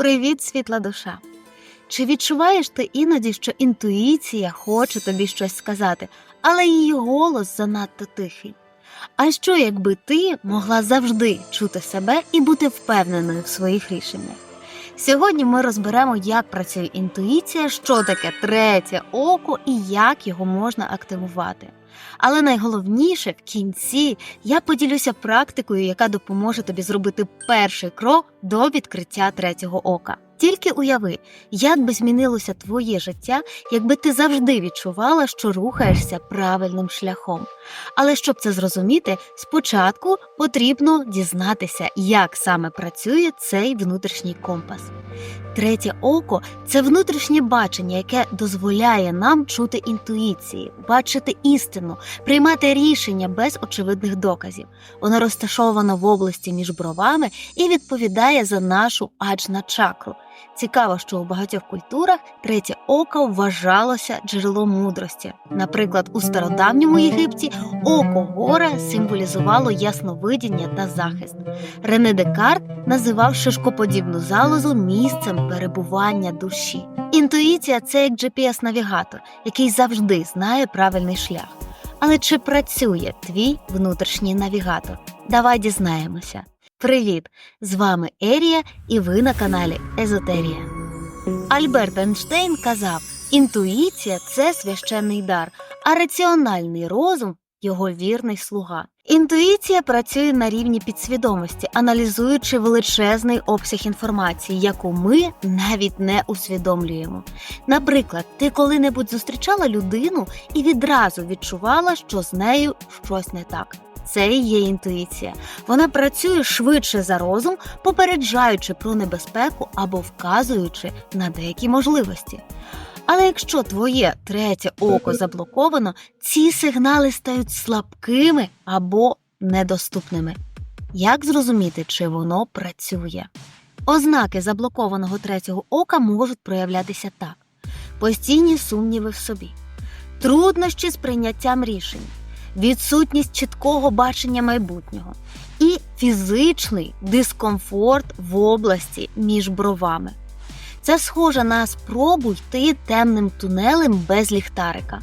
Привіт, світла душа! Чи відчуваєш ти іноді, що інтуїція хоче тобі щось сказати, але її голос занадто тихий? А що, якби ти могла завжди чути себе і бути впевненою в своїх рішеннях? Сьогодні ми розберемо, як працює інтуїція, що таке третє око і як його можна активувати. Але найголовніше в кінці я поділюся практикою, яка допоможе тобі зробити перший крок до відкриття третього ока. Тільки уяви, як би змінилося твоє життя, якби ти завжди відчувала, що рухаєшся правильним шляхом. Але щоб це зрозуміти, спочатку потрібно дізнатися, як саме працює цей внутрішній компас. Третє око це внутрішнє бачення, яке дозволяє нам чути інтуїції, бачити істину, приймати рішення без очевидних доказів. Воно розташовано в області між бровами і відповідає за нашу аджна чакру. Цікаво, що у багатьох культурах третє око вважалося джерелом мудрості. Наприклад, у стародавньому Єгипті око гора символізувало ясновидіння та захист. Рене Декарт називав шишкоподібну залозу місцем перебування душі. Інтуїція це як GPS-навігатор, який завжди знає правильний шлях. Але чи працює твій внутрішній навігатор? Давай дізнаємося. Привіт! З вами Ерія, і ви на каналі Езотерія. Альберт Ейнштейн казав: інтуїція це священний дар, а раціональний розум його вірний слуга. Інтуїція працює на рівні підсвідомості, аналізуючи величезний обсяг інформації, яку ми навіть не усвідомлюємо. Наприклад, ти коли-небудь зустрічала людину і відразу відчувала, що з нею щось не так. Це і є інтуїція. Вона працює швидше за розум, попереджаючи про небезпеку або вказуючи на деякі можливості. Але якщо твоє третє око заблоковано, ці сигнали стають слабкими або недоступними. Як зрозуміти, чи воно працює? Ознаки заблокованого третього ока можуть проявлятися так: постійні сумніви в собі, труднощі з прийняттям рішень, відсутність чіткого бачення майбутнього і фізичний дискомфорт в області між бровами. Це схоже на спробу йти темним тунелем без ліхтарика.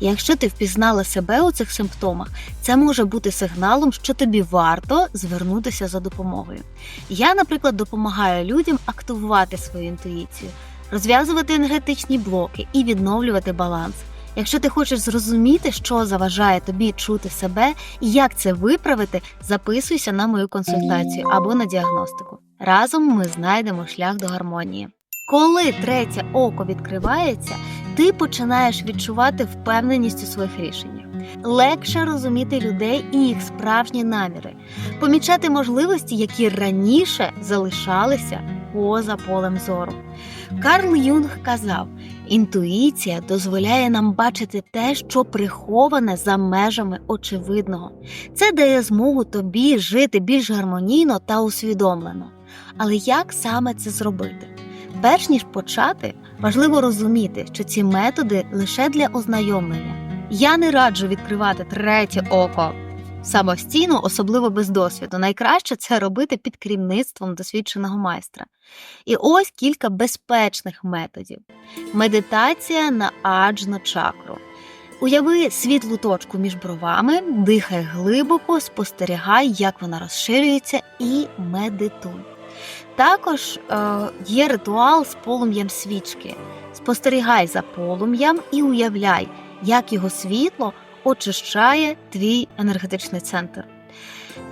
Якщо ти впізнала себе у цих симптомах, це може бути сигналом, що тобі варто звернутися за допомогою. Я, наприклад, допомагаю людям активувати свою інтуїцію, розв'язувати енергетичні блоки і відновлювати баланс. Якщо ти хочеш зрозуміти, що заважає тобі чути себе і як це виправити, записуйся на мою консультацію або на діагностику. Разом ми знайдемо шлях до гармонії. Коли третє око відкривається, ти починаєш відчувати впевненість у своїх рішеннях. Легше розуміти людей і їх справжні наміри, помічати можливості, які раніше залишалися поза полем зору. Карл Юнг казав: інтуїція дозволяє нам бачити те, що приховане за межами очевидного. Це дає змогу тобі жити більш гармонійно та усвідомлено. Але як саме це зробити? Перш ніж почати, важливо розуміти, що ці методи лише для ознайомлення. Я не раджу відкривати третє око самостійно, особливо без досвіду. Найкраще це робити під керівництвом досвідченого майстра. І ось кілька безпечних методів: медитація на аджну чакру. Уяви світлу точку між бровами, дихай глибоко, спостерігай, як вона розширюється, і медитуй. Також е, є ритуал з полум'ям свічки. Спостерігай за полум'ям і уявляй, як його світло очищає твій енергетичний центр.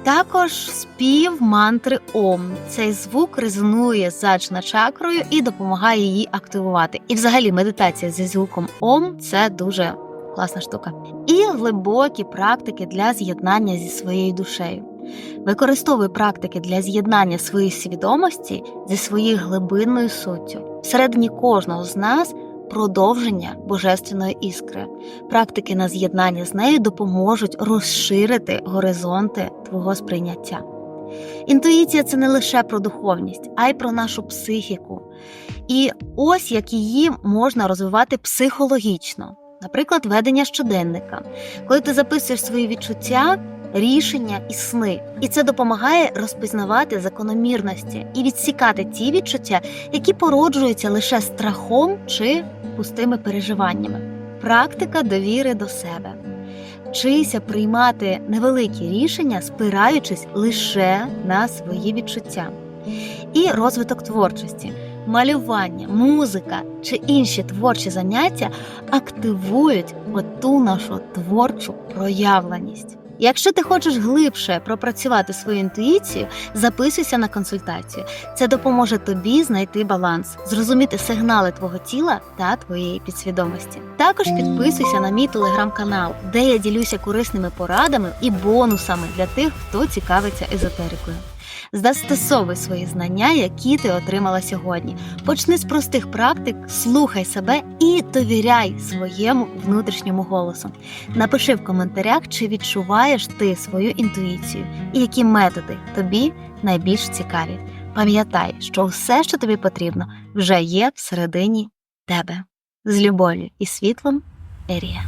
Також спів мантри Ом. Цей звук резонує з чакрою і допомагає її активувати. І взагалі медитація зі звуком Ом це дуже класна штука. І глибокі практики для з'єднання зі своєю душею. Використовуй практики для з'єднання своєї свідомості зі своєю глибинною суттю. Всередині кожного з нас продовження божественної іскри. Практики на з'єднання з нею допоможуть розширити горизонти твого сприйняття. Інтуїція це не лише про духовність, а й про нашу психіку. І ось як її можна розвивати психологічно. Наприклад, ведення щоденника. Коли ти записуєш свої відчуття, рішення і сни. І це допомагає розпізнавати закономірності і відсікати ті відчуття, які породжуються лише страхом чи пустими переживаннями. Практика довіри до себе. Вчися приймати невеликі рішення, спираючись лише на свої відчуття. І розвиток творчості, малювання, музика чи інші творчі заняття активують оту нашу творчу проявленість. Якщо ти хочеш глибше пропрацювати свою інтуїцію, записуйся на консультацію. Це допоможе тобі знайти баланс, зрозуміти сигнали твого тіла та твоєї підсвідомості. Також підписуйся на мій телеграм-канал, де я ділюся корисними порадами і бонусами для тих, хто цікавиться езотерикою. Застосовуй свої знання, які ти отримала сьогодні. Почни з простих практик, слухай себе і довіряй своєму внутрішньому голосу. Напиши в коментарях, чи відчуваєш ти свою інтуїцію і які методи тобі найбільш цікаві. Пам'ятай, що все, що тобі потрібно, вже є всередині тебе. З любов'ю і світлом, Ерія.